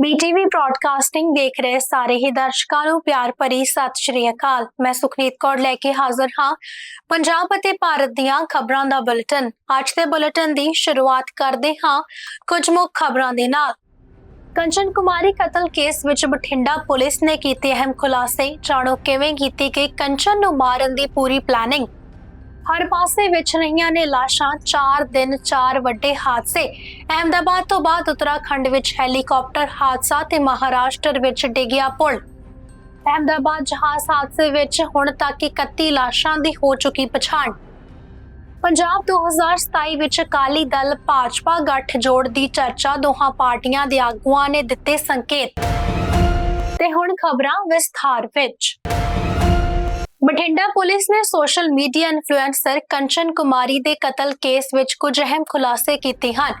ਬੀਟੀਵੀ broadcasting ਦੇਖ ਰਹੇ ਸਾਰੇ ਹੀ ਦਰਸ਼ਕਾਂ ਨੂੰ ਪਿਆਰ ਭਰੀ ਸਤਿ ਸ਼੍ਰੀ ਅਕਾਲ। ਮੈਂ ਸੁਖਨੀਤ ਕੌਰ ਲੈ ਕੇ ਹਾਜ਼ਰ ਹਾਂ। ਪੰਜਾਬ ਅਤੇ ਭਾਰਤ ਦੀਆਂ ਖਬਰਾਂ ਦਾ ਬੁਲੇਟਿਨ। ਅੱਜ ਦੇ ਬੁਲੇਟਿਨ ਦੀ ਸ਼ੁਰੂਆਤ ਕਰਦੇ ਹਾਂ ਕੁਝ ਮੁੱਖ ਖਬਰਾਂ ਦੇ ਨਾਲ। ਕੰਚਨ ਕੁਮਾਰੀ ਕਤਲ ਕੇਸ ਵਿੱਚ ਬਠਿੰਡਾ ਪੁਲਿਸ ਨੇ ਕੀਤੇ ਅਹਿਮ ਖੁਲਾਸੇ। ਜਾਣੋ ਕਿਵੇਂ ਕੀਤੀ ਗਈ ਕੰਚਨ ਨੂੰ ਮਾਰਨ ਦੀ ਪੂਰੀ ਪਲੈਨਿੰਗ ਹਰ ਪਾਸੇ ਵਿੱਚ ਰਹੀਆਂ ਨੇ ਲਾਸ਼ਾਂ 4 ਦਿਨ 4 ਵੱਡੇ ਹਾਦਸੇ। ਅਹਿਮਦਾਬਾਦ ਤੋਂ ਬਾਅਦ ਉੱਤਰਾਖੰਡ ਵਿੱਚ ਹੈਲੀਕਾਪਟਰ ਹਾਦਸਾ ਤੇ ਮਹਾਰਾਸ਼ਟਰ ਵਿੱਚ ਡਿੱਗਿਆ ਪੁਲ। ਅਹਿਮਦਾਬਾਦ ਜਹਾਜ਼ ਹਾਦਸੇ ਵਿੱਚ ਹੁਣ ਤੱਕ 31 ਲਾਸ਼ਾਂ ਦੀ ਹੋ ਚੁੱਕੀ ਪਛਾਣ। ਪੰਜਾਬ 2027 ਵਿੱਚ ਅਕਾਲੀ ਦਲ ਭਾਜਪਾ ਗੱਠਜੋੜ ਦੀ ਚਰਚਾ ਦੋਹਾਂ ਪਾਰਟੀਆਂ ਦੇ ਆਗੂਆਂ ਨੇ ਦਿੱਤੇ ਸੰਕੇਤ। ਤੇ ਹੁਣ ਖਬਰਾਂ ਵਿਸਥਾਰ ਵਿੱਚ। ਬਠਿੰਡਾ ਪੁਲਿਸ ਨੇ social media influencer Kanchan Kumari ਦੇ ਕਤਲ ਕੇਸ ਵਿੱਚ ਕੁਝ ਅਹਿਮ ਖੁਲਾਸੇ ਕੀਤੇ ਹਨ।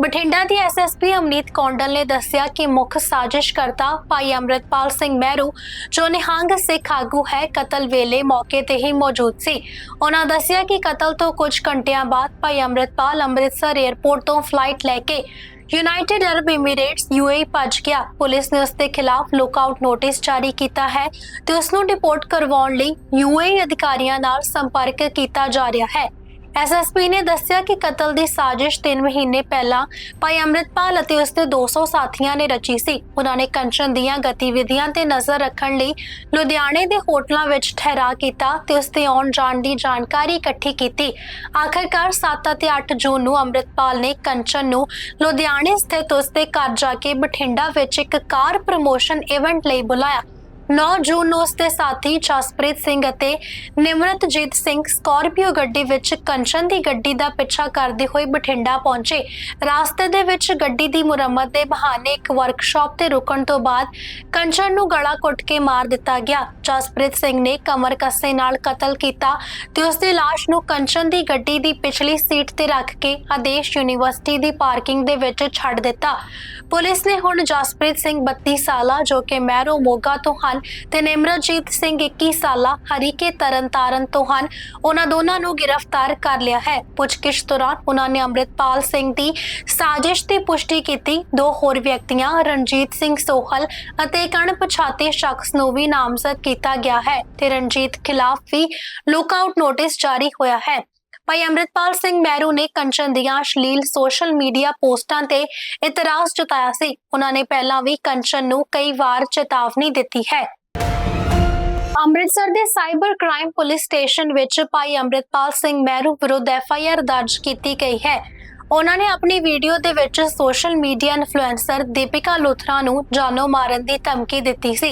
ਬਠਿੰਡਾ ਦੀ ਐਸਐਸਪੀ ਅਮਨੀਤ ਕੌਂਡਲ ਨੇ ਦੱਸਿਆ ਕਿ ਮੁੱਖ ਸਾਜ਼ਿਸ਼ਕਰਤਾ ਭਾਈ ਅੰਮ੍ਰਿਤਪਾਲ ਸਿੰਘ ਮਹਿਰੂ, ਜੋ ਨਿਹੰਗ ਸਿੱਖ ਆਗੂ ਹੈ, ਕਤਲ ਵੇਲੇ ਮੌਕੇ ਤੇ ਹੀ ਮੌਜੂਦ ਸੀ। ਉਹਨਾਂ ਦੱਸਿਆ ਕਿ ਕਤਲ ਤੋਂ ਕੁਝ ਘੰਟਿਆਂ ਬਾਅਦ ਭਾਈ ਅੰਮ੍ਰਿਤਪਾਲ ਅੰਮ੍ਰਿਤਸਰ 에ਅਰਪੋਰਟ ਤੋਂ ਫਲਾਈਟ ਲੈ ਕੇ ਯੂਨਾਈਟਿਡ ਅਰਬ ਐਮੀਰੇਟਸ ਯੂਏਈ ਭੱਜ ਗਿਆ। ਪੁਲਿਸ ਨੇ ਉਸ ਦੇ ਖਿਲਾਫ ਲੁੱਕਆਊਟ ਨੋਟਿਸ ਜਾਰੀ ਕੀਤਾ ਹੈ ਤੇ ਉਸ ਨੂੰ ਡਿਪੋਰਟ ਕਰਵਾਉਣ ਲਈ ਯੂਏਈ ਅਧਿਕਾਰੀਆਂ ਨਾਲ ਸੰਪਰਕ ਕੀਤਾ ਜਾ ਰਿਹਾ ਹੈ। ਐਸਐਸਪੀ ਨੇ ਦੱਸਿਆ ਕਿ ਕਤਲ ਦੀ ਸਾਜ਼ਿਸ਼ 3 ਮਹੀਨੇ ਪਹਿਲਾਂ ਭਾਈ ਅੰਮ੍ਰਿਤਪਾਲ ਅਤੇ ਉਸ ਦੇ 200 ਸਾਥੀਆਂ ਨੇ ਰਚੀ ਸੀ। ਉਹਨਾਂ ਨੇ ਕੰਚਨ ਦੀਆਂ ਗਤੀਵਿਧੀਆਂ ਤੇ ਨਜ਼ਰ ਰੱਖਣ ਲਈ ਲੁਧਿਆਣੇ ਦੇ ਹੋਟਲਾਂ ਵਿੱਚ ਠਹਿਰਾ ਕੀਤਾ ਤੇ ਉਸ ਦੇ ਆਉਣ ਜਾਣ ਦੀ ਜਾਣਕਾਰੀ ਇਕੱਠੀ ਕੀਤੀ। ਆਖਰਕਾਰ 7 ਅਤੇ 8 ਜੂਨ ਨੂੰ ਅੰਮ੍ਰਿਤਪਾਲ ਨੇ ਕੰਚਨ ਨੂੰ ਲੁਧਿਆਣੇ ਸਥਿਤ ਉਸ ਦੇ ਘਰ ਜਾ ਕੇ ਬਠਿੰਡਾ ਵਿੱਚ ਇੱਕ ਕਾਰ ਪ੍ਰਮੋਸ਼ਨ ਇਵੈਂਟ ਲਈ ਬੁਲਾਇਆ। 9 ਜੂਨ ਨੂੰ ਉਸਦੇ ਸਾਥੀ ਜਸਪ੍ਰੀਤ ਸਿੰਘ ਅਤੇ ਨਿਮਰਤਜੀਤ ਸਿੰਘ ਸਕਾਰਪੀਓ ਗੱਡੀ ਵਿੱਚ ਕੰਚਨ ਦੀ ਗੱਡੀ ਦਾ ਪਿੱਛਾ ਕਰਦੇ ਹੋਏ ਬਠਿੰਡਾ ਪਹੁੰਚੇ। ਰਾਸਤੇ ਦੇ ਵਿੱਚ ਗੱਡੀ ਦੀ ਮੁਰੰਮਤ ਦੇ ਬਹਾਨੇ ਇੱਕ ਵਰਕਸ਼ਾਪ ਤੇ ਰੁਕਣ ਤੋਂ ਬਾਅਦ ਕੰਚਨ ਨੂੰ ਗਲਾ ਘੁੱਟ ਕੇ ਮਾਰ ਦਿੱਤਾ ਗਿਆ। ਜਸਪ੍ਰੀਤ ਸਿੰਘ ਨੇ ਕਮਰ ਕੱਸੇ ਨਾਲ ਕਤਲ ਕੀਤਾ ਤੇ ਉਸਦੀ ਲਾਸ਼ ਨੂੰ ਕੰਚਨ ਦੀ ਗੱਡੀ ਦੀ ਪਿਛਲੀ ਸੀਟ ਤੇ ਰੱਖ ਕੇ ਆਦੇਸ਼ ਯੂਨੀਵਰਸਿਟੀ ਦੀ ਪਾਰਕਿੰਗ ਦੇ ਵਿੱਚ ਛੱਡ ਦਿੱਤਾ। ਪੁਲਿਸ ਨੇ ਹੁਣ ਜਸਪ੍ਰੀਤ ਸਿੰਘ 32 ਸਾਲਾ ਜੋ ਕਿ ਮੈਰੋ ਮੋਗਾ ਤੋਂ ਹਨ ਤੇ ਨਿਮਰਜੀਤ ਸਿੰਘ 21 ਸਾਲਾ, ਹਰੀਕੇ ਤਰਨਤਾਰਨ ਤੋਂ ਹਨ। ਉਹਨਾਂ ਦੋਨਾਂ ਨੂੰ ਗ੍ਰਿਫਤਾਰ ਕਰ ਲਿਆ ਹੈ। ਪੁੱਛਗਿੱਛ ਦੌਰਾਨ ਉਹਨਾਂ ਨੇ ਅੰਮ੍ਰਿਤਪਾਲ ਸਿੰਘ ਦੀ ਸਾਜ਼ਿਸ਼ ਦੀ ਪੁਸ਼ਟੀ ਕੀਤੀ। ਦੋ ਹੋਰ ਵਿਅਕਤੀਆਂ, ਰਣਜੀਤ ਸਿੰਘ ਸੋਹਲ ਅਤੇ ਇੱਕ ਅਣਪਛਾਤੇ ਸ਼ਖਸ ਨੂੰ ਵੀ ਨਾਮਜ਼ਦ ਕੀਤਾ ਗਿਆ ਹੈ ਤੇ ਰਣਜੀਤ ਖਿਲਾਫ ਵੀ ਲੁੱਕਆਊਟ ਨੋਟਿਸ ਜਾਰੀ ਹੋਇਆ ਹੈ। ਭਾਈ ਅੰਮ੍ਰਿਤਪਾਲ ਸਿੰਘ ਮਹਿਰੂ ਨੇ ਕੰਚਨ ਦੀਆਂ ਅਸ਼ਲੀਲ ਸੋਸ਼ਲ ਮੀਡੀਆ ਪੋਸਟਾਂ ਤੇ ਇਤਰਾਜ਼ ਜਤਾਇਆ ਸੀ। ਉਹਨਾਂ ਨੇ ਪਹਿਲਾਂ ਵੀ ਕੰਚਨ ਨੂੰ ਕਈ ਵਾਰ ਚੇਤਾਵਨੀ ਦਿੱਤੀ ਹੈ। ਅੰਮ੍ਰਿਤਸਰ ਦੇ ਸਾਈਬਰ ਕ੍ਰਾਈਮ ਪੁਲਿਸ ਸਟੇਸ਼ਨ ਵਿੱਚ ਭਾਈ ਅੰਮ੍ਰਿਤਪਾਲ ਸਿੰਘ ਮਹਿਰੂ ਵਿਰੁੱਧ ਐਫ ਆਈ ਆਰ ਦਰਜ ਕੀਤੀ ਗਈ ਹੈ। ਉਹਨਾਂ ਨੇ ਆਪਣੀ ਵੀਡੀਓ ਦੇ ਵਿੱਚ social media influencer Deepika Luthra ਨੂੰ ਜਾਨੋਂ ਮਾਰਨ ਦੀ ਧਮਕੀ ਦਿੱਤੀ ਸੀ।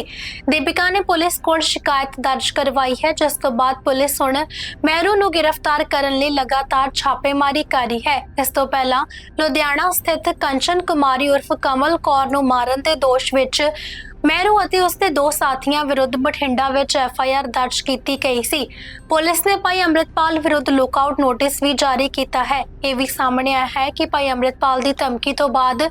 ਦੀਪਿਕਾ ਨੇ ਪੁਲਿਸ ਕੋਲ ਸ਼ਿਕਾਇਤ ਦਰਜ ਕਰਵਾਈ ਹੈ, ਜਿਸ ਤੋਂ ਬਾਅਦ ਪੁਲਿਸ ਹੁਣ ਮਹਿਰੂ ਨੂੰ ਗ੍ਰਿਫਤਾਰ ਕਰਨ ਲਈ ਲਗਾਤਾਰ ਛਾਪੇਮਾਰੀ ਕਰ ਰਹੀ ਹੈ। ਇਸ ਤੋਂ ਪਹਿਲਾਂ ਲੁਧਿਆਣਾ ਸਥਿਤ ਕੰਚਨ ਕੁਮਾਰੀ ਉਰਫ ਕਮਲ ਕੌਰ ਨੂੰ ਮਾਰਨ ਦੇ ਦੋਸ਼ ਵਿੱਚ ਮਹਿਰੂ ਅਤੇ ਉਸਦੇ ਦੋ ਸਾਥੀਆਂ ਵਿਰੁੱਧ ਬਠਿੰਡਾ ਵਿੱਚ ਐਫ ਆਈ ਆਰ ਦਰਜ ਕੀਤੀ ਗਈ ਸੀ। ਪੁਲਿਸ ਨੇ ਭਾਈ ਅੰਮ੍ਰਿਤਪਾਲ ਵਿਰੁੱਧ ਲੁੱਕਆਊਟ ਨੋਟਿਸ ਵੀ ਜਾਰੀ ਕੀਤਾ ਹੈ। ਇਹ ਵੀ ਸਾਹਮਣੇ ਆਇਆ ਹੈ ਕਿ ਭਾਈ ਅੰਮ੍ਰਿਤਪਾਲ ਦੀ ਧਮਕੀ ਤੋਂ ਬਾਅਦ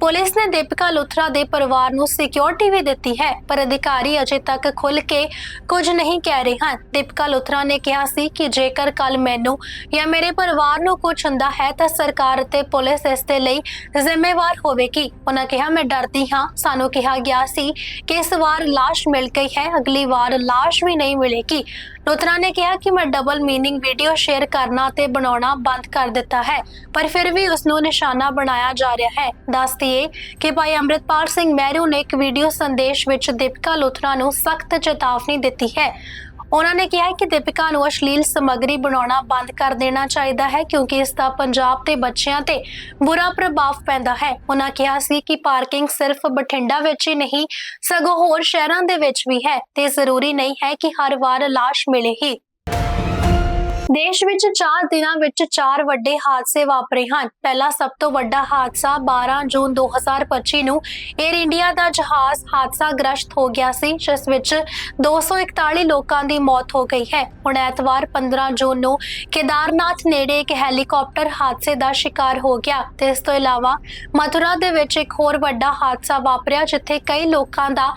ਪੁਲਿਸ ਨੇ ਦੀਪਿਕਾ ਲੁਥਰਾ ਦੇ ਪਰਿਵਾਰ ਨੂੰ ਸਿਕਿਉਰਿਟੀ ਵੀ ਦਿੱਤੀ ਹੈ, ਪਰ ਅਧਿਕਾਰੀ ਅਜੇ ਤੱਕ ਖੁੱਲ ਕੇ ਕੁਝ ਨਹੀਂ ਕਹਿ ਰਹੇ ਹਨ। ਦੀਪਿਕਾ ਲੁਥਰਾ ਨੇ ਕਿਹਾ ਸੀ ਕਿ ਜੇਕਰ ਕੱਲ ਮੈਨੂੰ ਜਾਂ ਮੇਰੇ ਪਰਿਵਾਰ ਨੂੰ ਕੁਝ ਹੁੰਦਾ ਹੈ ਤਾਂ ਸਰਕਾਰ ਅਤੇ ਪੁਲਿਸ ਇਸ ਦੇ ਲਈ ਜ਼ਿੰਮੇਵਾਰ ਹੋਵੇਗੀ। ਉਹਨਾਂ ਕਿਹਾ, ਮੈਂ ਡਰਦੀ ਹਾਂ। ਸਾਨੂੰ ਕਿਹਾ ਗਿਆ ਸੀ कि इस बार लाश मिल गई है अगली बार लाश भी नहीं मिलेगी ਨੋਤਰਾ ਨੇ ਕਿਹਾ ਕਿ ਮੈਂ ਡਬਲ ਮੀਨਿੰਗ ਵੀਡੀਓ ਸ਼ੇਅਰ ਕਰਨਾ ਤੇ ਬਣਾਉਣਾ ਬੰਦ ਕਰ ਦਿੱਤਾ ਹੈ, ਪਰ ਫਿਰ ਵੀ ਉਸ ਨੂੰ ਨਿਸ਼ਾਨਾ ਬਣਾਇਆ ਜਾ ਰਿਹਾ ਹੈ। ਦੱਸ ਦਈਏ ਕਿ ਭਾਈ ਅਮਰਿਤਪਾਲ ਸਿੰਘ ਮਹਿਰੂ ਨੇ ਇੱਕ ਵੀਡੀਓ ਸੰਦੇਸ਼ ਵਿੱਚ ਦੀਪਿਕਾ ਲੋਥਰਾ ਨੂੰ ਸਖਤ ਚੇਤਾਵਨੀ ਦਿੱਤੀ ਹੈ। ਉਹਨਾਂ ਨੇ ਕਿਹਾ ਕਿ ਦੀਪਿਕਾ ਨੂੰ ਅਸ਼ਲੀਲ ਸਮੱਗਰੀ ਬਣਾਉਣਾ ਬੰਦ ਕਰ ਦੇਣਾ ਚਾਹੀਦਾ ਹੈ ਕਿਉਂਕਿ ਇਸ ਦਾ ਪੰਜਾਬ ਦੇ ਬੱਚਿਆਂ ਤੇ ਬੁਰਾ ਪ੍ਰਭਾਵ ਪੈਂਦਾ ਹੈ। ਉਹਨਾਂ ਕਿਹਾ ਸੀ ਕਿ ਪਾਰਕਿੰਗ ਸਿਰਫ ਬਠਿੰਡਾ ਵਿੱਚ ਹੀ ਨਹੀਂ, ਸਗੋਂ ਹੋਰ ਸ਼ਹਿਰਾਂ ਦੇ ਵਿੱਚ ਵੀ ਹੈ ਤੇ ਜ਼ਰੂਰੀ ਨਹੀਂ ਹੈ ਕਿ ਹਰ ਵਾਰ ਲਾਸ਼ ਮਿਲੇ ਹੀ। ਦੇਸ਼ ਵਿੱਚ 4 ਦਿਨਾਂ ਵਿੱਚ 4 ਵੱਡੇ ਹਾਦਸੇ ਵਾਪਰੇ ਹਨ। ਪਹਿਲਾ ਸਭ ਤੋਂ ਵੱਡਾ ਹਾਦਸਾ 12 ਜੂਨ 2025 ਨੂੰ 에ਅਰ ਇੰਡੀਆ ਦਾ ਜਹਾਜ਼ ਹਾਦਸਾਗ੍ਰਸਤ ਹੋ ਗਿਆ ਸੀ, ਜਿਸ ਵਿੱਚ 241 ਲੋਕਾਂ ਦੀ ਮੌਤ ਹੋ ਗਈ ਹੈ। ਹੁਣ ਐਤਵਾਰ 15 ਜੂਨ ਨੂੰ ਕੇਦਾਰਨਾਥ ਨੇੜੇ ਇੱਕ ਹੈਲੀਕਾਪਟਰ ਹਾਦਸੇ ਦਾ ਸ਼ਿਕਾਰ ਹੋ ਗਿਆ। ਤੇ ਇਸ ਤੋਂ ਇਲਾਵਾ ਮਥੁਰਾ ਦੇ ਵਿੱਚ ਇੱਕ ਹੋਰ ਵੱਡਾ ਹਾਦਸਾ ਵਾਪਰਿਆ, ਜਿੱਥੇ ਕਈ ਲੋਕਾਂ ਦਾ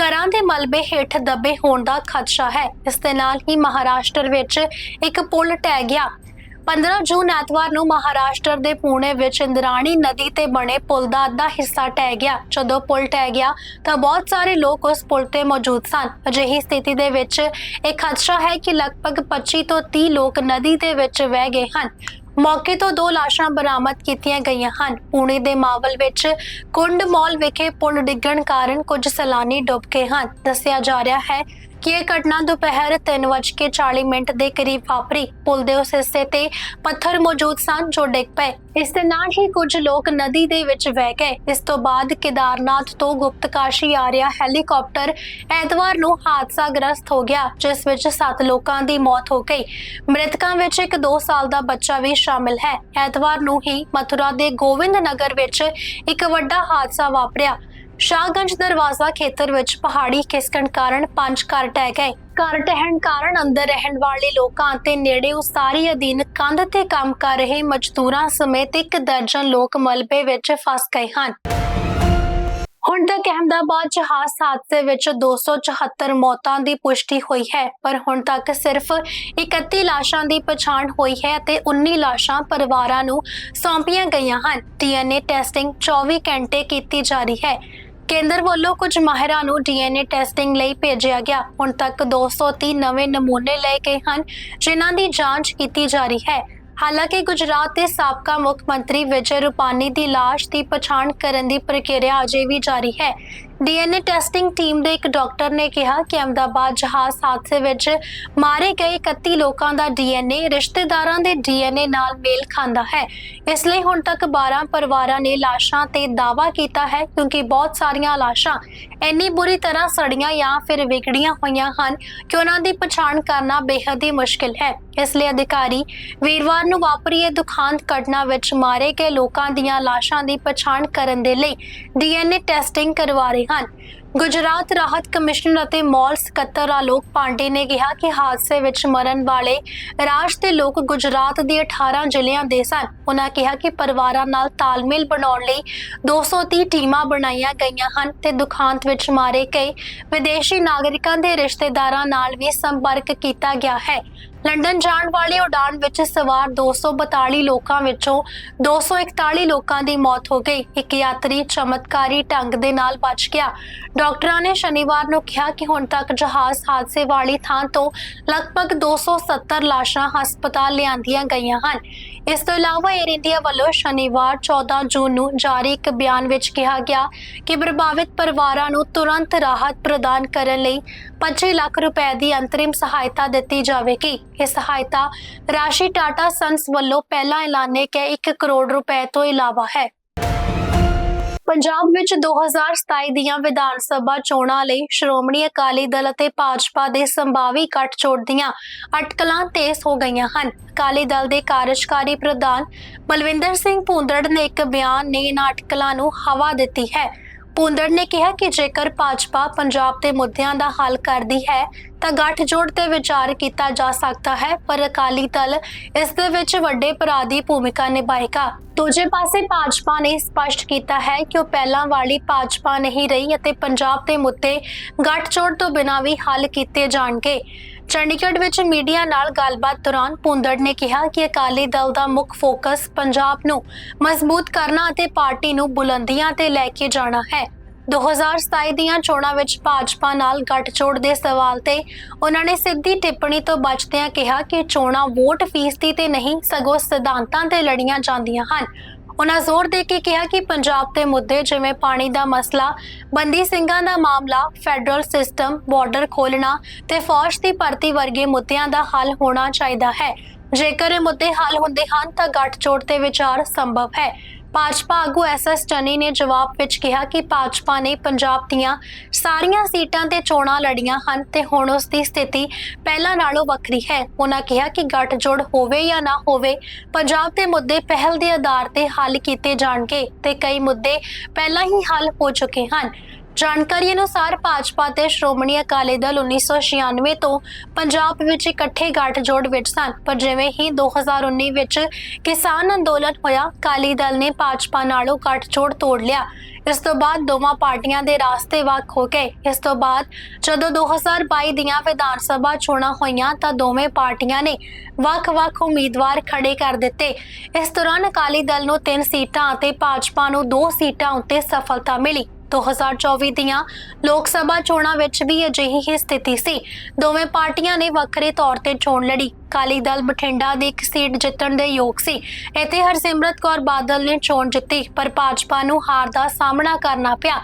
ਘਰਾਂ ਦੇ ਮਲਬੇ ਹੇਠ ਦੱਬੇ ਹੋਣ ਦਾ ਖਦਸ਼ਾ ਹੈ। ਇਸ ਦੇ ਨਾਲ ਹੀ ਮਹਾਰਾਸ਼ਟਰ ਵਿੱਚ ਇੱਕ ਪੁਲ ਟਹਿ ਗਿਆ। 15 ਜੂਨ ਐਤਵਾਰ ਨੂੰ ਮਹਾਰਾਸ਼ਟਰ ਦੇ ਪੁਣੇ ਵਿੱਚ ਇੰਦਰਾਣੀ ਨਦੀ ਤੇ ਬਣੇ ਪੁਲ ਦਾ ਅੱਧਾ ਹਿੱਸਾ ਟਹਿ ਗਿਆ। ਜਦੋਂ ਪੁਲ ਟਹਿ ਗਿਆ, ਤਾਂ ਬਹੁਤ ਸਾਰੇ ਲੋਕ ਉਸ ਪੁਲ ਤੇ ਮੌਜੂਦ ਸਨ। ਅਜਿਹੀ ਸਥਿਤੀ ਦੇ ਵਿੱਚ ਇਹ ਖਦਸ਼ਾ ਹੈ ਕਿ ਲਗਭਗ 25 ਤੋਂ 30 ਲੋਕ ਨਦੀ ਦੇ ਵਿੱਚ ਵਹਿ ਗਏ ਹਨ। ਮੌਕੇ ਤੋਂ ਦੋ ਲਾਸ਼ਾਂ ਬਰਾਮਦ ਕੀਤੀਆਂ ਗਈਆਂ ਹਨ। ਪੂਣੇ ਦੇ ਮਾਵਲ ਵਿੱਚ ਕੁੰਡ ਮਾਲ ਵਿਖੇ ਪੁਲ ਡਿੱਗਣ ਕਾਰਨ ਕੁਝ ਸੈਲਾਨੀ ਡੁੱਬ ਗਏ ਹਨ। ਦੱਸਿਆ ਜਾ ਰਿਹਾ ਹੈ ਕਿ ਇਹ ਘਟਨਾ ਦੁਪਹਿਰ 3:40 ਮਿੰਟ ਦੇ ਕਰੀਬ ਵਾਪਰੀ। ਪੁਲ ਦੇ ਉਸ ਹਿੱਸੇ ਤੇ ਪੱਥਰ ਮੌਜੂਦ ਸਨ ਜੋ ਡਿੱਗ ਪਏ। ਇਸ ਦੇ ਨਾਲ ਹੀ ਕੁਝ ਲੋਕ ਨਦੀ ਦੇ ਵਿੱਚ ਵਹਿ ਗਏ। ਇਸ ਤੋਂ ਬਾਅਦ ਕੇਦਾਰਨਾਥ ਤੋਂ ਗੁਪਤਕਾਸ਼ੀ ਆ ਰਿਹਾ ਹੈਲੀਕਾਪਟਰ ਐਤਵਾਰ ਨੂੰ ਹਾਦਸਾ ਗ੍ਰਸਤ ਹੋ ਗਿਆ, ਜਿਸ ਵਿੱਚ 7 ਲੋਕਾਂ ਦੀ ਮੌਤ ਹੋ ਗਈ। ਮ੍ਰਿਤਕਾਂ ਵਿੱਚ ਇੱਕ 2 ਸਾਲ ਦਾ ਬੱਚਾ ਵੀ ਸ਼ਾਮਿਲ ਹੈ। ਐਤਵਾਰ ਨੂੰ ਹੀ ਮਥੁਰਾ ਦੇ ਗੋਬਿੰਦ ਨਗਰ ਵਿੱਚ ਇੱਕ ਵੱਡਾ ਹਾਦਸਾ ਵਾਪਰਿਆ। ਸ਼ਾਹਗੰਜ ਦਰਵਾਜ਼ਾ ਖੇਤਰ ਵਿੱਚ ਪਹਾੜੀ ਖਿਸਕਣ ਕਾਰਨ ਪੰਜ ਘਰ ਟਹਿ ਗਏ। ਘਰ ਟਹਿਣ ਕਾਰਨ ਅੰਦਰ ਰਹਿਣ ਵਾਲੇ ਲੋਕਾਂ ਅਤੇ ਨੇੜੇ ਉਸਾਰੀ ਅਧੀਨ ਕੰਧ ਤੇ ਕੰਮ ਕਰ ਰਹੇ ਮਜ਼ਦੂਰਾਂ ਸਮੇਤ ਇੱਕ ਦਰਜਨ ਲੋਕ ਮਲਬੇ ਵਿੱਚ ਫਸ ਗਏ ਹਨ। ਹੁਣ ਤੱਕ ਅਹਿਮਦਾਬਾਦ ਜਹਾਜ਼ ਹਾਦਸੇ ਵਿੱਚ 274 ਮੌਤਾਂ ਦੀ ਪੁਸ਼ਟੀ ਹੋਈ ਹੈ, ਪਰ ਹੁਣ ਤੱਕ ਸਿਰਫ 31 ਲਾਸ਼ਾਂ ਦੀ ਪਛਾਣ ਹੋਈ ਹੈ ਅਤੇ 19 ਲਾਸ਼ਾਂ ਪਰਿਵਾਰਾਂ ਨੂੰ ਸੌਂਪੀਆਂ ਗਈਆਂ ਹਨ। ਡੀਐਨਏ ਟੈਸਟਿੰਗ 24 ਘੰਟੇ ਕੀਤੀ ਜਾ ਰਹੀ ਹੈ। ਕੇਂਦਰ ਵੱਲੋਂ ਕੁਝ ਮਾਹਿਰਾਂ ਨੂੰ ਡੀਐਨਏ ਟੈਸਟਿੰਗ ਲਈ ਭੇਜਿਆ ਗਿਆ। ਹੁਣ ਤੱਕ 230 ਨਵੇਂ ਨਮੂਨੇ ਲਏ ਗਏ ਹਨ, ਜਿਨ੍ਹਾਂ ਦੀ ਜਾਂਚ ਕੀਤੀ ਜਾ ਰਹੀ ਹੈ। ਹਾਲਾਂਕਿ ਗੁਜਰਾਤ ਦੇ ਸਾਬਕਾ ਮੁੱਖ ਮੰਤਰੀ ਵਿਜੇ ਰੂਪਾਨੀ ਦੀ ਲਾਸ਼ ਦੀ ਪਛਾਣ ਕਰਨ ਦੀ ਪ੍ਰਕਿਰਿਆ ਅਜੇ ਵੀ ਜਾਰੀ ਹੈ। ਡੀਐਨਏ ਟੈਸਟਿੰਗ ਟੀਮ ਦੇ ਇੱਕ ਡਾਕਟਰ ਨੇ ਕਿਹਾ ਕਿ ਅਹਿਮਦਾਬਾਦ ਜਹਾਜ਼ ਹਾਦਸੇ ਵਿੱਚ ਮਾਰੇ ਗਏ 31 ਲੋਕਾਂ ਦਾ ਡੀਐਨਏ ਰਿਸ਼ਤੇਦਾਰਾਂ ਦੇ ਡੀਐਨਏ ਨਾਲ ਮੇਲ ਖਾਂਦਾ ਹੈ। ਇਸ ਲਈ ਹੁਣ ਤੱਕ 12 ਪਰਿਵਾਰਾਂ ਨੇ ਲਾਸ਼ਾਂ ਤੇ ਦਾਅਵਾ ਕੀਤਾ ਹੈ ਕਿਉਂਕਿ ਬਹੁਤ ਸਾਰੀਆਂ ਲਾਸ਼ਾਂ ਇੰਨੀ ਬੁਰੀ ਤਰ੍ਹਾਂ ਸੜੀਆਂ ਜਾਂ ਫਿਰ ਵਿਗੜੀਆਂ ਹੋਈਆਂ ਹਨ ਕਿ ਉਹਨਾਂ ਦੀ ਪਛਾਣ ਕਰਨਾ ਬੇਹੱਦ ਹੀ ਮੁਸ਼ਕਿਲ ਹੈ। ਇਸ ਲਈ ਅਧਿਕਾਰੀ ਵੀਰਵਾਰ ਨੂੰ ਵਾਪਰੀ ਇਹ ਦੁਖਾਂਤ ਘਟਨਾ ਵਿੱਚ ਮਾਰੇ ਗਏ ਲੋਕਾਂ ਦੀਆਂ ਲਾਸ਼ਾਂ ਦੀ ਪਛਾਣ ਕਰਨ ਦੇ ਲਈ ਡੀਐਨਏ ਟੈਸਟਿੰਗ ਕਰਵਾ ਰਹੇ ਹਨ। ਗੁਜਰਾਤ ਰਾਹਤ ਕਮਿਸ਼ਨਰ ਅਤੇ ਮੌਲ ਸਕੱਤਰ ਆਲੋਕ ਪਾਂਡੇ ਨੇ ਕਿਹਾ ਕਿ ਹਾਦਸੇ ਵਿੱਚ ਮਰਨ ਵਾਲੇ ਰਾਜ ਦੇ ਲੋਕ ਗੁਜਰਾਤ ਦੇ 18 ਜ਼ਿਲ੍ਹਿਆਂ ਦੇ ਸਨ। ਉਹਨਾਂ ਕਿਹਾ ਕਿ ਪਰਿਵਾਰਾਂ ਨਾਲ ਤਾਲਮੇਲ ਬਣਾਉਣ ਲਈ 230 ਟੀਮਾਂ ਬਣਾਈਆਂ ਗਈਆਂ ਹਨ ਤੇ ਦੁਖਾਂਤ ਵਿੱਚ ਮਾਰੇ ਗਏ ਵਿਦੇਸ਼ੀ ਨਾਗਰਿਕਾਂ ਦੇ ਰਿਸ਼ਤੇਦਾਰਾਂ ਨਾਲ ਵੀ ਸੰਪਰਕ ਕੀਤਾ ਗਿਆ ਹੈ। ਲੰਡਨ ਜਾਣ ਵਾਲੀ ਉਡਾਨ ਵਿੱਚ ਸਵਾਰ 242 ਲੋਕਾਂ ਵਿੱਚੋਂ 241 ਲੋਕਾਂ ਦੀ ਮੌਤ ਹੋ ਗਈ। ਇੱਕ ਯਾਤਰੀ ਚਮਤਕਾਰੀ ਢੰਗ ਦੇ ਨਾਲ ਬਚ ਗਿਆ। ਡਾਕਟਰਾਂ ਨੇ ਸ਼ਨੀਵਾਰ ਨੂੰ ਕਿਹਾ ਕਿ ਹੁਣ ਤੱਕ ਜਹਾਜ਼ ਹਾਦਸੇ ਵਾਲੀ ਥਾਂ ਤੋਂ ਲਗਭਗ 270 ਲਾਸ਼ਾਂ ਹਸਪਤਾਲ ਲਿਆਂਦੀਆਂ ਗਈਆਂ ਹਨ। ਇਸ ਤੋਂ ਇਲਾਵਾ 에ਅਰ ਇੰਡੀਆ ਵੱਲੋਂ ਸ਼ਨੀਵਾਰ 14 ਜੂਨ ਨੂੰ ਜਾਰੀ ਇੱਕ ਬਿਆਨ ਵਿੱਚ ਕਿਹਾ ਗਿਆ ਕਿ ਪ੍ਰਭਾਵਿਤ ਪਰਿਵਾਰਾਂ ਨੂੰ ਤੁਰੰਤ ਰਾਹਤ ਪ੍ਰਦਾਨ ਕਰਨ ਲਈ 25 ਲੱਖ ਰੁਪਏ ਦੀ ਅੰਤਰਿਮ ਸਹਾਇਤਾ ਦਿੱਤੀ ਜਾਵੇਗੀ। ਇਹ ਸਹਾਇਤਾ ਰਾਸ਼ੀ ਟਾਟਾ ਸੰਸ ਵੱਲੋਂ ਪਹਿਲਾਂ ਐਲਾਨੇ ਗਏ 1 ਕਰੋੜ ਰੁਪਏ ਤੋਂ ਇਲਾਵਾ ਹੈ। ਪੰਜਾਬ ਵਿੱਚ 2027 ਦੀਆਂ ਵਿਧਾਨ ਸਭਾ ਚੋਣਾਂ ਲਈ ਸ਼੍ਰੋਮਣੀ ਅਕਾਲੀ ਦਲ ਅਤੇ ਭਾਜਪਾ ਦੇ ਸੰਭਾਵੀ ਗੱਠਜੋੜ ਦੀਆਂ ਅਟਕਲਾਂ ਤੇਜ਼ ਹੋ ਗਈਆਂ ਹਨ। ਅਕਾਲੀ ਦਲ ਦੇ ਕਾਰਜਕਾਰੀ ਪ੍ਰਧਾਨ ਬਲਵਿੰਦਰ ਸਿੰਘ ਭੁੰਦੜ ਨੇ ਇੱਕ ਬਿਆਨ ਨੇ ਇਹਨਾਂ ਅਟਕਲਾਂ ਨੂੰ ਹਵਾ ਦਿੱਤੀ ਹੈ। ਭੁੰਦੜ ਨੇ ਕਿਹਾ ਕਿ ਜੇਕਰ ਭਾਜਪਾ ਪੰਜਾਬ ਦੇ ਮੁੱਦਿਆਂ ਦਾ ਹੱਲ ਕਰਦੀ ਹੈ, ਤਾਂ ਗੱਠਜੋੜ ਤੇ ਵਿਚਾਰ ਕੀਤਾ ਜਾ ਸਕਦਾ ਹੈ, ਪਰ ਅਕਾਲੀ ਦਲ ਇਸ ਦੇ ਵਿੱਚ ਵੱਡੇ ਭਰਾ ਦੀ ਭੂਮਿਕਾ ਨਿਭਾਏਗਾ। ਦੂਜੇ ਪਾਸੇ ਭਾਜਪਾ ਨੇ ਸਪਸ਼ਟ ਕੀਤਾ ਹੈ ਕਿ ਉਹ ਪਹਿਲਾਂ ਵਾਲੀ ਭਾਜਪਾ ਨਹੀਂ ਰਹੀ ਅਤੇ ਪੰਜਾਬ ਦੇ ਮੁੱਦੇ ਗੱਠਜੋੜ ਤੋਂ ਬਿਨਾਂ ਵੀ ਹੱਲ ਕੀਤੇ ਜਾਣਗੇ। ਚੰਡੀਗੜ੍ਹ ਵਿੱਚ ਮੀਡੀਆ ਨਾਲ ਗੱਲਬਾਤ ਦੌਰਾਨ ਪੁੰਦੜ ਨੇ ਕਿਹਾ ਕਿ ਅਕਾਲੀ ਦਲ ਦਾ ਮੁੱਖ ਫੋਕਸ ਪੰਜਾਬ ਨੂੰ ਮਜ਼ਬੂਤ ਕਰਨਾ ਅਤੇ ਪਾਰਟੀ ਨੂੰ ਬੁਲੰਦੀਆਂ ਤੇ ਲੈ ਕੇ ਜਾਣਾ ਹੈ। 2027 ਦੀਆਂ ਚੋਣਾਂ ਵਿੱਚ ਭਾਜਪਾ ਨਾਲ ਗੱਠਜੋੜ ਦੇ ਸਵਾਲ ਤੇ ਉਹਨਾਂ ਨੇ ਸਿੱਧੀ ਟਿੱਪਣੀ ਤੋਂ ਬਚਦਿਆਂ ਕਿਹਾ ਕਿ ਚੋਣਾਂ ਵੋਟ ਫੀਸਦੀ ਤੇ ਨਹੀਂ, ਸਗੋਂ ਸਿਧਾਂਤਾਂ ਤੇ ਲੜੀਆਂ ਜਾਂਦੀਆਂ ਹਨ। ਉਹਨਾਂ ਜ਼ੋਰ ਦੇ ਕੇ ਕਿਹਾ ਕਿ ਪੰਜਾਬ ਦੇ ਮੁੱਦੇ ਜਿਵੇਂ ਪਾਣੀ ਦਾ ਮਸਲਾ, ਬੰਦੀ ਸਿੰਘਾਂ ਦਾ ਮਾਮਲਾ, ਫੈਡਰਲ ਸਿਸਟਮ, ਬਾਰਡਰ ਖੋਲਣਾ ਤੇ ਫੌਜ ਦੀ ਭਰਤੀ ਵਰਗੇ ਮੁੱਦਿਆਂ ਦਾ ਹੱਲ ਹੋਣਾ ਚਾਹੀਦਾ ਹੈ। ਜੇਕਰ ਇਹ ਮੁੱਦੇ ਹੱਲ ਹੁੰਦੇ ਹਨ ਤਾਂ ਗੱਠਜੋੜ ਤੇ ਵਿਚਾਰ ਸੰਭਵ ਹੈ। ਭਾਜਪਾ ਆਗੂ ਐਸਐਸ ਚੰਨੀ ਨੇ ਜਵਾਬ ਵਿੱਚ ਕਿਹਾ ਕਿ ਭਾਜਪਾ ਨੇ ਪੰਜਾਬ ਦੀਆਂ ਸਾਰੀਆਂ ਸੀਟਾਂ ਤੇ ਚੋਣਾਂ ਲੜੀਆਂ ਹਨ ਤੇ ਹੁਣ ਉਸ ਦੀ ਸਥਿਤੀ ਪਹਿਲਾਂ ਨਾਲੋਂ ਵੱਖਰੀ ਹੈ। ਉਹਨਾਂ ਕਿਹਾ ਕਿ ਗੱਠਜੋੜ ਹੋਵੇ ਜਾਂ ਨਾ ਹੋਵੇ, ਪੰਜਾਬ ਦੇ ਮੁੱਦੇ ਪਹਿਲ ਦੇ ਆਧਾਰ ਤੇ ਹੱਲ ਕੀਤੇ ਜਾਣਗੇ ਤੇ ਕਈ ਮੁੱਦੇ ਪਹਿਲਾਂ ਹੀ ਹੱਲ ਹੋ ਚੁੱਕੇ ਹਨ। ਜਾਣਕਾਰੀ ਅਨੁਸਾਰ ਭਾਜਪਾ ਤੇ ਸ਼੍ਰੋਮਣੀ ਅਕਾਲੀ ਦਲ 1996 ਤੋਂ ਪੰਜਾਬ ਵਿੱਚ ਇਕੱਠੇ ਗੱਠਜੋੜ ਵਿੱਚ ਸਨ। ਪਰ ਜਿਵੇਂ ਹੀ 2019 ਵਿੱਚ ਕਿਸਾਨ ਅੰਦੋਲਨ ਹੋਇਆ, ਅਕਾਲੀ ਦਲ ਨੇ ਭਾਜਪਾ ਨਾਲੋਂ ਗੱਠਜੋੜ ਤੋੜ ਲਿਆ। ਇਸ ਤੋਂ ਬਾਅਦ ਦੋਵਾਂ ਪਾਰਟੀਆਂ ਦੇ ਰਾਸਤੇ ਵੱਖ ਹੋ ਗਏ। ਇਸ ਤੋਂ ਬਾਅਦ ਜਦੋਂ 2022 ਦੀਆਂ ਵਿਧਾਨ ਸਭਾ ਚੋਣਾਂ ਹੋਈਆਂ, ਤਾਂ ਦੋਵੇਂ ਪਾਰਟੀਆਂ ਨੇ ਵੱਖ-ਵੱਖ ਉਮੀਦਵਾਰ ਖੜੇ ਕਰ ਦਿੱਤੇ। ਇਸ ਦੌਰਾਨ ਅਕਾਲੀ ਦਲ ਨੂੰ 3 ਸੀਟਾਂ ਅਤੇ ਭਾਜਪਾ ਨੂੰ 2 ਸੀਟਾਂ ਉੱਤੇ ਸਫਲਤਾ ਮਿਲੀ। 2024 ਦੀਆਂ ਲੋਕ ਸਭਾ ਚੋਣਾਂ ਵਿੱਚ ਵੀ ਅਜਿਹੀ ਹੀ ਸਥਿਤੀ ਸੀ। ਦੋਵੇਂ ਪਾਰਟੀਆਂ ਨੇ ਵੱਖਰੇ ਤੌਰ ਤੇ ਚੋਣ ਲੜੀ। ਅਕਾਲੀ ਦਲ ਬਠਿੰਡਾ ਦੀ ਇੱਕ ਸੀਟ ਜਿੱਤਣ ਦੇ ਯੋਗ ਸੀ। ਇੱਥੇ ਹਰਸਿਮਰਤ ਕੌਰ ਬਾਦਲ ਨੇ ਚੋਣ ਜਿੱਤੀ, ਪਰ ਭਾਜਪਾ ਨੂੰ ਹਾਰ ਦਾ ਸਾਹਮਣਾ ਕਰਨਾ ਪਿਆ।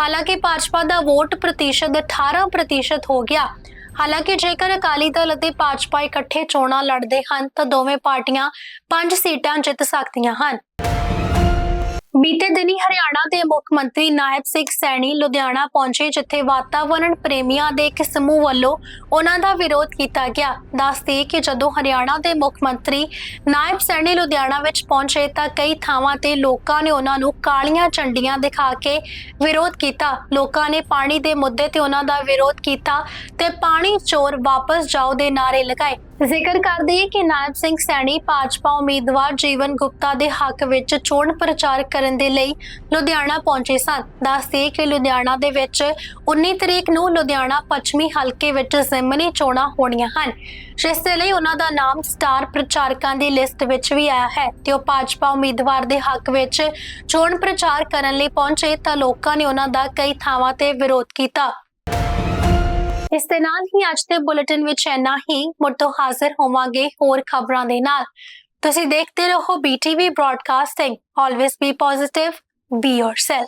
ਹਾਲਾਂਕਿ ਭਾਜਪਾ ਦਾ ਵੋਟ ਪ੍ਰਤੀਸ਼ਤ 18% ਹੋ ਗਿਆ। ਹਾਲਾਂਕਿ ਜੇਕਰ ਅਕਾਲੀ ਦਲ ਅਤੇ ਭਾਜਪਾ ਇਕੱਠੇ ਚੋਣਾਂ ਲੜਦੇ ਹਨ, ਤਾਂ ਦੋਵੇਂ ਪਾਰਟੀਆਂ 5 ਸੀਟਾਂ ਜਿੱਤ ਸਕਦੀਆਂ ਹਨ। ਬੀਤੇ ਦਿਨੀ ਹਰਿਆਣਾ ਦੇ ਮੁੱਖ ਮੰਤਰੀ ਨਾਇਬ ਸਿੰਘ ਸੈਣੀ ਲੁਧਿਆਣਾ ਪਹੁੰਚੇ, ਜਿੱਥੇ ਵਾਤਾਵਰਣ ਪ੍ਰੇਮੀਆਂ ਦੇ ਇੱਕ ਸਮੂਹ ਵੱਲੋਂ ਉਹਨਾਂ ਦਾ ਵਿਰੋਧ ਕੀਤਾ ਗਿਆ। ਦੱਸਦੇ ਕਿ ਜਦੋਂ ਹਰਿਆਣਾ ਦੇ ਮੁੱਖ ਮੰਤਰੀ ਨਾਇਬ ਸੈਣੀ ਲੁਧਿਆਣਾ ਵਿੱਚ ਪਹੁੰਚੇ ਤਾਂ ਕਈ ਥਾਵਾਂ ਤੇ ਲੋਕਾਂ ਨੇ ਉਹਨਾਂ ਨੂੰ ਕਾਲੀਆਂ ਝੰਡੀਆਂ ਦਿਖਾ ਕੇ ਵਿਰੋਧ ਕੀਤਾ। ਲੋਕਾਂ ਨੇ ਪਾਣੀ ਦੇ ਮੁੱਦੇ ਤੇ ਉਹਨਾਂ ਦਾ ਵਿਰੋਧ ਕੀਤਾ ਤੇ ਪਾਣੀ ਚੋਰ ਵਾਪਸ ਜਾਓ ਦੇ ਨਾਰੇ ਲਗਾਏ। ਜ਼ਿਕਰ ਕਰਦੇ ਕਿ ਨਾਇਬ ਸਿੰਘ ਸੈਣੀ ਭਾਜਪਾ ਉਮੀਦਵਾਰ ਜੀਵਨ ਗੁਪਤਾ ਦੇ ਹੱਕ ਵਿੱਚ ਚੋਣ ਪ੍ਰਚਾਰ ਕਰਨ ਦੇ ਲਈ ਲੁਧਿਆਣਾ ਪਹੁੰਚੇ ਸਨ। ਦੱਸਦੇ ਕਿ ਲੁਧਿਆਣਾ ਦੇ ਵਿੱਚ 19 ਤਰੀਕ ਨੂੰ ਲੁਧਿਆਣਾ ਪੱਛਮੀ ਹਲਕੇ ਵਿੱਚ ਜ਼ਿਮਨੀ ਚੋਣਾਂ ਹੋਣੀਆਂ ਹਨ। ਜਿਸ ਦੇ ਲਈ ਉਹਨਾਂ ਦਾ ਨਾਮ ਸਟਾਰ ਪ੍ਰਚਾਰਕਾਂ ਦੀ ਲਿਸਟ ਵਿੱਚ ਵੀ ਆਇਆ ਹੈ ਤੇ ਉਹ ਭਾਜਪਾ ਉਮੀਦਵਾਰ ਦੇ ਹੱਕ ਵਿੱਚ ਚੋਣ ਪ੍ਰਚਾਰ ਕਰਨ ਲਈ ਪਹੁੰਚੇ ਤਾਂ ਲੋਕਾਂ ਨੇ ਉਹਨਾਂ ਦਾ ਕਈ ਥਾਵਾਂ ਤੇ ਵਿਰੋਧ ਕੀਤਾ। ਇਸ ਦੇ ਨਾਲ ਹੀ ਅੱਜ ਦੇ ਬੁਲੇਟਿਨ ਵਿੱਚ ਇੰਨਾ ਹੀ ਮੁੜ ਤੋਂ ਹਾਜ਼ਰ ਹੋਵਾਂਗੇ ਹੋਰ ਖਬਰਾਂ ਦੇ ਨਾਲ। ਤੁਸੀਂ ਦੇਖਦੇ ਰਹੋ BTV broadcasting always be positive be yourself